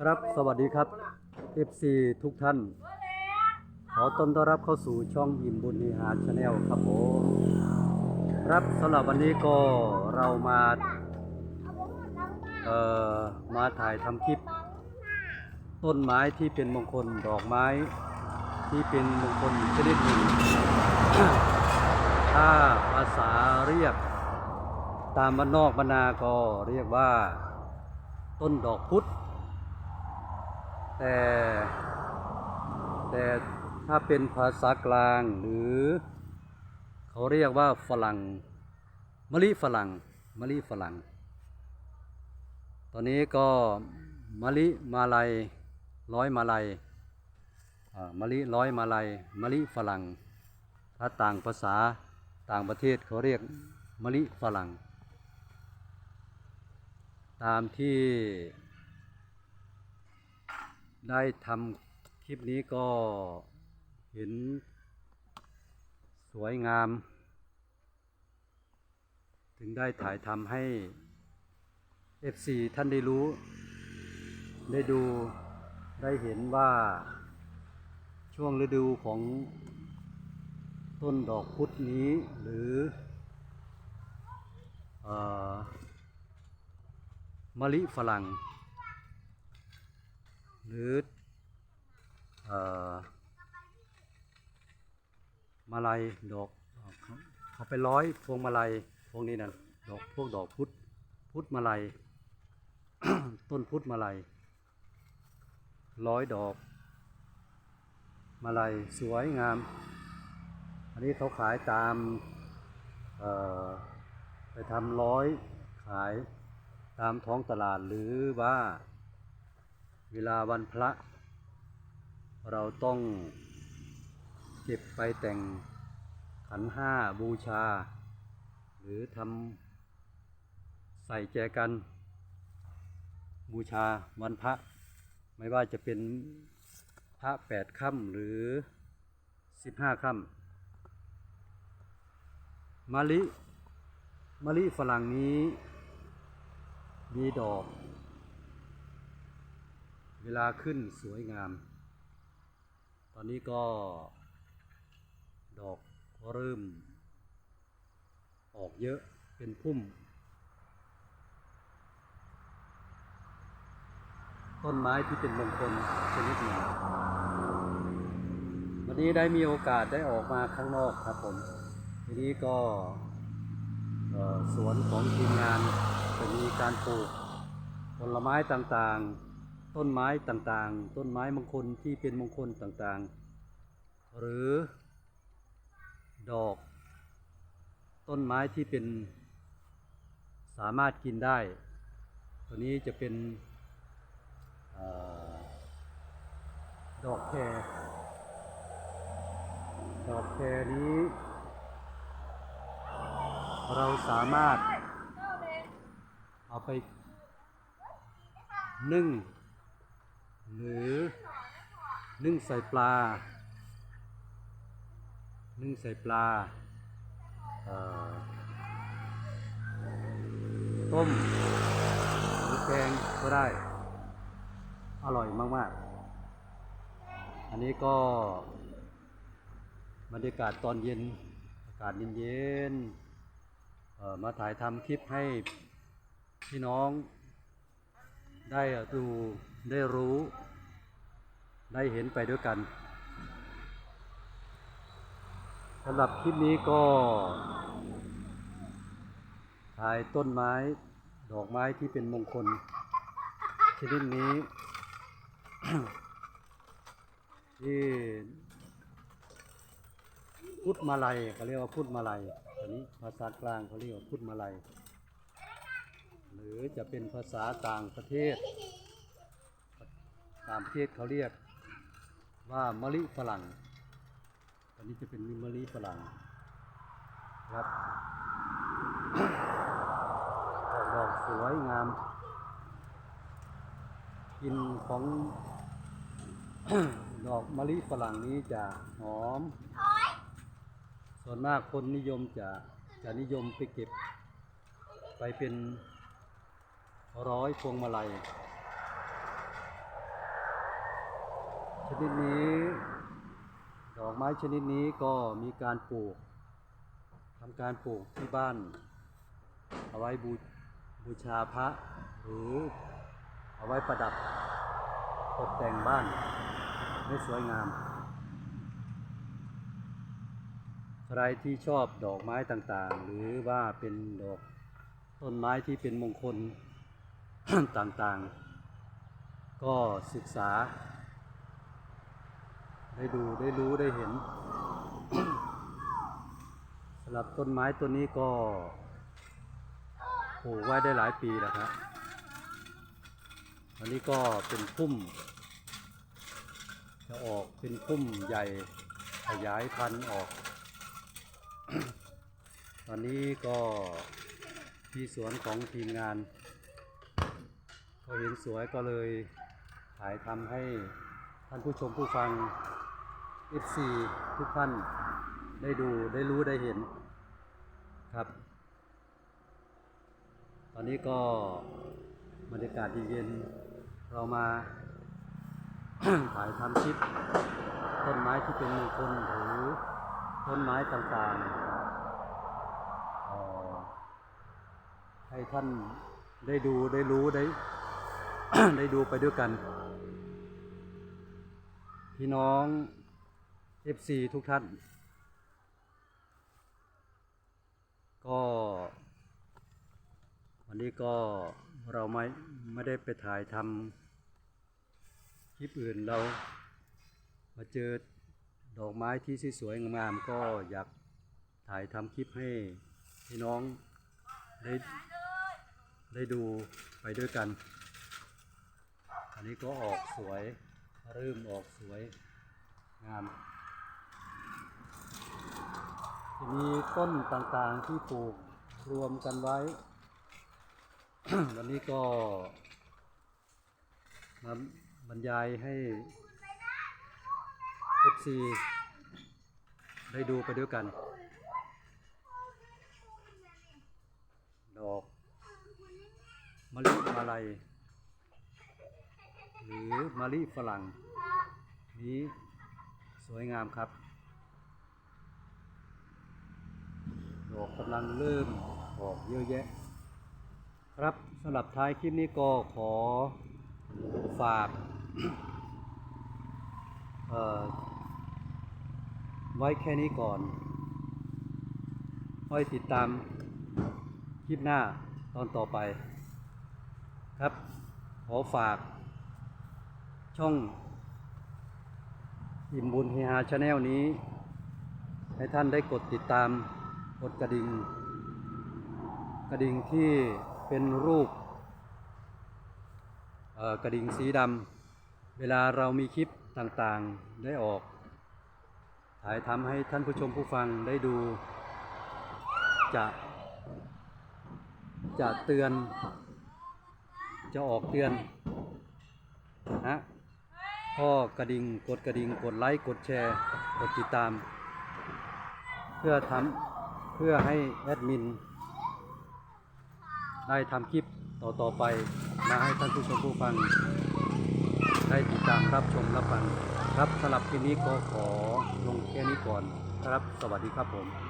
ครับ สวัสดีครับ FC ทุกท่าน ขอต้อนรับเข้าสู่ช่องอิ่มบุญนิหารชาแนลครับผมครับสำหรับวันนี้ก็เรามาเอ่อมาถ่ายทำคลิป ต้นไม้ที่เป็นมงคลดอกไม้ ที่เป็นมงคลชนิดหนึ่งถ้าภาษาเรียกตามบ้านนอกบรรนาก็เรียกว่า ต้นดอกพุธ แต่แต่ถ้าเป็นภาษากลางหรือ เขาเรียกว่าฝรั่งมะลิฝรั่งมะลิฝรั่ง ตอนนี้ก็มะลิมาลัยร้อยมาลัยมะลิร้อยมาลัยมะลิฝรั่ง ถ้าต่างภาษาต่างประเทศเขาเรียกมะลิฝรั่ง ตามที่ ได้ทำคลิปนี้ก็เห็นสวยงาม ถึงได้ถ่ายทำให้ FC ท่านได้รู้ ได้ดูได้เห็นว่าช่วงฤดูของต้นดอกพุธนี้หรืออมะลิฝรั่ง หรือมาลัยดอกเขาไปร้อยพวงมาลัยพวกนี้นะดอกพวกดอกพุธพุธมาลัย ต้นพุธมาลัยร้อยดอก มาลัยสวยงาม อันนี้เขาขายตามไปทำร้อยขายตามท้องตลาดหรือว่า เวลาวันพระ เราต้องเก็บไปแต่งขันห้าบูชา หรือทำใส่แจกันบูชาวันพระ ไม่ว่าจะเป็นพระแปดค่ำหรือสิบห้าค่ำมะลิมะลิฝรั่งนี้มีดอก เวลาขึ้นสวยงาม ตอนนี้ก็ ดอกเริ่ม ออกเยอะเป็นพุ่ม ต้นไม้ที่เป็นมงคลชนิดหนึ่งวันนี้ได้มีโอกาสได้ออกมาข้างนอกครับผมทีนี้ก็สวนของทีมงานจะมีการปลูกผลไม้ต่างๆ ต้นไม้ต่างๆ ต้นไม้มงคลที่เป็นมงคลต่างๆ หรือดอก ต้นไม้ที่เป็นสามารถกินได้ ตัวนี้จะเป็นออดอกแครดอกแครนี้ เราสามารถเอาไปนึ่ง หรือนึ่งใส่ปลา นึ่งใส่ปลาต้มหรือแกงก็ได้ อร่อยมาก ๆ อันนี้ก็บรรยากาศตอนเย็น อากาศเย็นๆมาถ่ายทำคลิปให้พี่น้อง ได้ดูได้รู้ ได้เห็นไปด้วยกันสำหรับคลิปนี้ก็ถ่ายต้นไม้ ดอกไม้ที่เป็นมงคล ชนิดนี้ ที่พุทธมาลัยเขาเรียกว่าพุทธมาลัยอันนี้ภาษากลางเขาเรียกว่าพุทธมาลัย หรือจะเป็นภาษาต่างประเทศ ต่างประเทศเขาเรียกว่ามะลิฝรั่งอันนี้จะเป็นมะลิฝรั่งครับดอกสวยงามกลินของดอกมะลิฝรั่งนี้จะหอม ส่วนมากคนนิยมจะจะนิยมไปเก็บไปเป็น ร้อยพวงมาลัย ชนิดนี้ ดอกไม้ชนิดนี้ก็มีการปลูกทำการปลูกที่บ้าน เอาไว้บูบูชาพระหรือเอาไว้ประดับตกแต่งบ้านให้สวยงาม ใครที่ชอบดอกไม้ต่างๆ หรือว่าเป็นดอกต้นไม้ที่เป็นมงคล ต่างๆ ก็ศึกษา ได้ดูได้รู้ได้เห็นสำหรับต้นไม้ต้นนี้ก็ปลูกไว้ได้หลายปีแล้วครับอันนี้ก็เป็นพุ่ม จะออกเป็นพุ่มใหญ่ขยายพันธุ์ออก ตอนนี้ก็ที่สวนของทีมงาน ก็เห็นสวยก็เลยถ่ายทำให้ท่านผู้ชมผู้ฟัง FC ทุกท่านได้ดูได้รู้ได้เห็นครับ ตอนนี้ก็บรรยากาศเย็นๆเรามาถ่ายทำคลิปต้นไม้ที่เป็นมงคลหรือต้นไม้ต่างๆให้ท่านได้ดูได้รู้ได้ ได้ดูไปด้วยกัน พี่น้อง FC ทุกท่าน ก็วันนี้ก็เราไม่ไม่ได้ไปถ่ายทำคลิปอื่นเรา มาเจอดอกไม้ที่สวยๆงามๆก็อยากถ่ายทำคลิปให้พี่น้องได้ได้ดูไปด้วยกัน อันนี้ก็ออกสวยเริ่มออกสวยงามจะมีต้นต่างๆที่ปลูกรวมกันไว้ วันนี้ก็มาบรรยายให้ FC ได้ดูไปด้วยกัน ดอกมะลิมาลัย หรือมะลิฝรั่ง นี้สวยงามครับ ดอกกำลังเริ่มออกเยอะแยะ ครับสำหรับท้ายคลิปนี้ก็ขอฝากไว้แค่นี้ก่อนไว้ติดตามคลิปหน้าตอนต่อไป ครับ ขอฝาก ช่องอิ่มบุญเฮฮาชาแนลนี้ ให้ท่านได้กดติดตามกดกระดิ่ง กระดิ่งที่เป็นรูปกระดิ่งสีดำเวลาเรามีคลิปต่างๆได้ออก ถ่ายทำให้ท่านผู้ชมผู้ฟังได้ดู จะจะเตือน จะออกเตือนนะ ก็กระดิ่งกดกระดิ่งกดไลค์กดแชร์ กดติดตาม เพื่อทำเพื่อให้แอดมิน ได้ทำคลิปต่อๆไปมาให้ท่านผู้ชมผู้ฟัง ได้ติดตามรับชมรับฟังครับสำหรับคลิปนี้ก็ขอลงแค่นี้ก่อนครับ สวัสดีครับผม